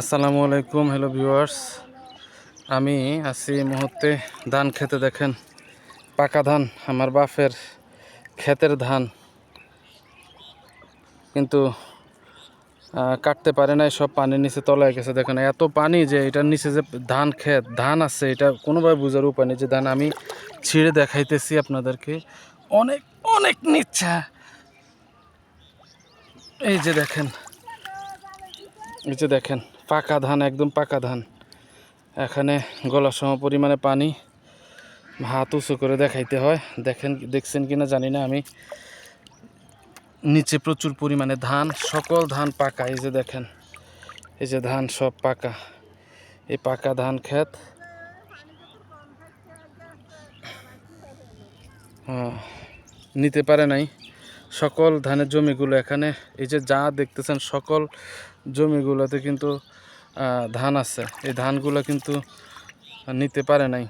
আসসালামু আলাইকুম hello viewers আমি আছি মুহূর্তে ধান খেতে, দেখেন পাকা ধান, আমার বাপের ক্ষেতের ধান। কিন্তু কাটতে পারে নাই, সব পানির নিচে তলায় গেছে, দেখেন এত পানি যে এটার নিচে যে ধান ক্ষেত, ধান আছে, এটা কোনোভাবে বোঝার উপায় নেই। যে ধান আমি ছিঁড়ে দেখাইতেছি আপনাদেরকে, অনেক অনেক নিচ্ছা এই যে দেখেন, এই যে দেখেন পাকা ধান একদম পাকা ধান। এখানে গলা সম পরিমাণে পানি হাত উঁচু করে দেখাইতে হয়। দেখেন দেখছেন কিনা জানি না আমি। নিচে প্রচুর পরিমাণে ধান সকল ধান পাকা এই যে দেখেন। এই যে ধান সব পাকা। এই পাকা ধান ক্ষেত। হ্যাঁ, নিতে পারে নাই। সকল ধানের জমিগুলো এখানে এই যে যা দেখতেছেন সকল জমিগুলোতে কিন্তু ধান আছে। এই ধানগুলো কিন্তু নিতে পারে নাই।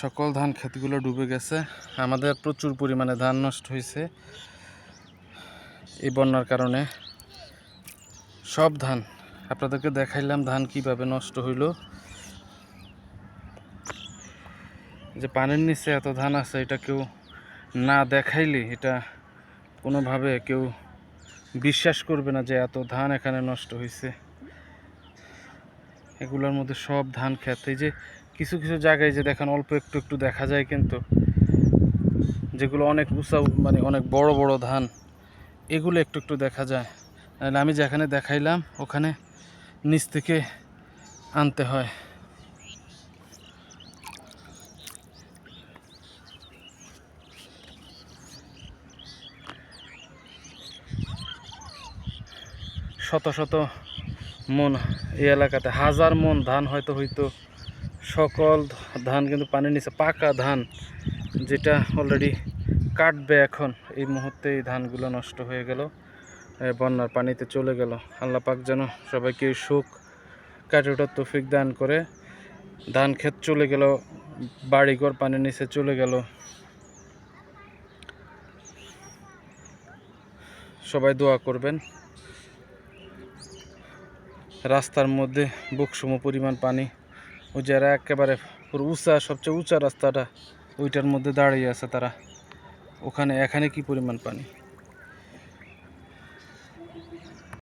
সকল ধান ক্ষেতগুলো ডুবে গেছে। আমাদের প্রচুর পরিমাণে ধান নষ্ট হয়েছে এই বন্যার কারণে। সব ধান, আপনাদেরকে দেখাইলাম ধান কীভাবে নষ্ট হইল। যে পানির নিচে এত ধান আছে, এটা কেউ না দেখাইলে এটা কোনোভাবে কেউ বিশ্বাস করবে না যে এত ধান এখানে নষ্ট হয়েছে। এগুলোর মধ্যে সব ধান খেতে। এই যে কিছু কিছু জায়গায় যে দেখেন, অল্প একটু একটু দেখা যায় কিন্তু যেগুলো অনেক উঁচা মানে অনেক বড় বড় ধান, এগুলো একটু একটু দেখা যায়। আমি যেখানে দেখাইলাম, ওখানে নিচ থেকে আনতে হয়। শত শত মন এই এলাকাতে। হাজার মন ধান হয়তো হইতো। সকল ধান কিন্তু পানির নিচে, পাকা ধান যেটা অলরেডি কাটবে এখন। এই মুহূর্তে এই ধানগুলো নষ্ট হয়ে গেল বন্যার পানিতে চলে গেল। আল্লাহ পাক যেন সবাইকে সুখ কাটে ওঠার তৌফিক দান করে। ধান ক্ষেত চলে গেল, বাড়িঘর পানির নিচে চলে গেল। সবাই দোয়া করবেন। রাস্তার মধ্যে বুকসম পরিমাণ পানি। ও যারা একেবারে পুরো উঁচা, সবচেয়ে উঁচা রাস্তাটা, ওইটার মধ্যে দাঁড়িয়ে আছে তারা। ওখানে এখানে কি পরিমাণ পানি?